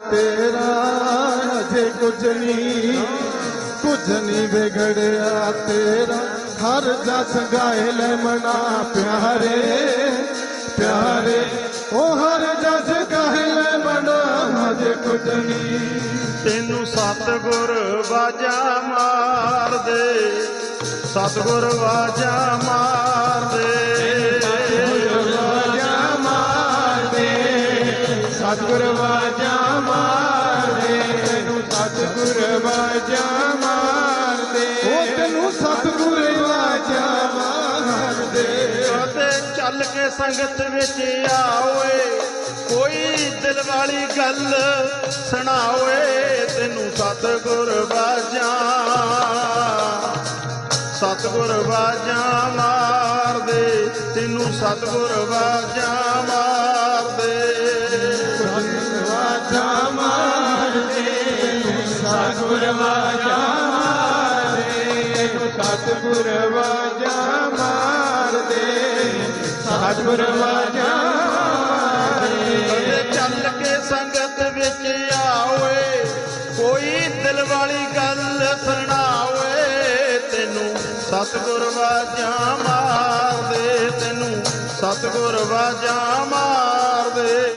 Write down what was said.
ਤੇਰਾ ਅਜੇ ਕੁਝ ਨਹੀਂ ਕੁਝ ਨਹੀਂ ਵਿਗੜਿਆ ਤੇਰਾ। ਹਰ ਜਸ ਗਾਏ ਲੈ ਮਨਾ ਪਿਆਰੇ ਪਿਆਰੇ। ਉਹ ਹਰ ਜਸ ਗਾਏ ਲੈ ਮਨਾ ਅਜੇ ਕੁਝ ਨਹੀਂ। ਤੈਨੂੰ ਸਤਿਗੁਰ ਵਾਜਾ ਮਾਰਦੇ ਸਤਿਗੁਰ ਵਾਜਾ ਮਾਰਦੇ। ਵਾਜਾ ਮਾਰਦੇ ਸਤਿਗੁਰ ਵਾਜਾ ਮਾਰਦੇ ਤੈਨੂੰ ਸਤਿਗੁਰ ਵਾਜਾ ਮਾਰਦੇ। ਉਹ ਤੈਨੂੰ ਸਤਿਗੁਰ ਵਾਜਾ ਮਾਰਦੇ। ਤੇ ਚੱਲ ਕੇ ਸੰਗਤ ਵਿੱਚ ਆਓਏ ਕੋਈ ਦਿਲ ਵਾਲੀ ਗੱਲ ਸੁਣਾਓਏ ਤੈਨੂੰ ਸਤਿਗੁਰ ਵਾਜਾ। ਸਤਿਗੁਰ ਵਾਜਾ ਮਾਰਦੇ ਤੈਨੂੰ ਸਤਿਗੁਰ ਵਾਜਾ ਸਤਿਗੁਰ ਵਾਜਾ ਮਾਰਦੇ ਸਤਿਗੁਰ ਵਾਜਾ ਤੇ ਚੱਲ ਕੇ ਸੰਗਤ ਵਿੱਚ ਆਵੇ ਕੋਈ ਦਿਲ ਵਾਲੀ ਗੱਲ ਸੁਣਾਓਏ। ਤੈਨੂੰ ਸਤਿਗੁਰ ਵਾਜਾ ਮਾਰਦੇ, ਤੈਨੂੰ ਸਤਿਗੁਰ ਵਾਜਾ ਮਾਰਦੇ।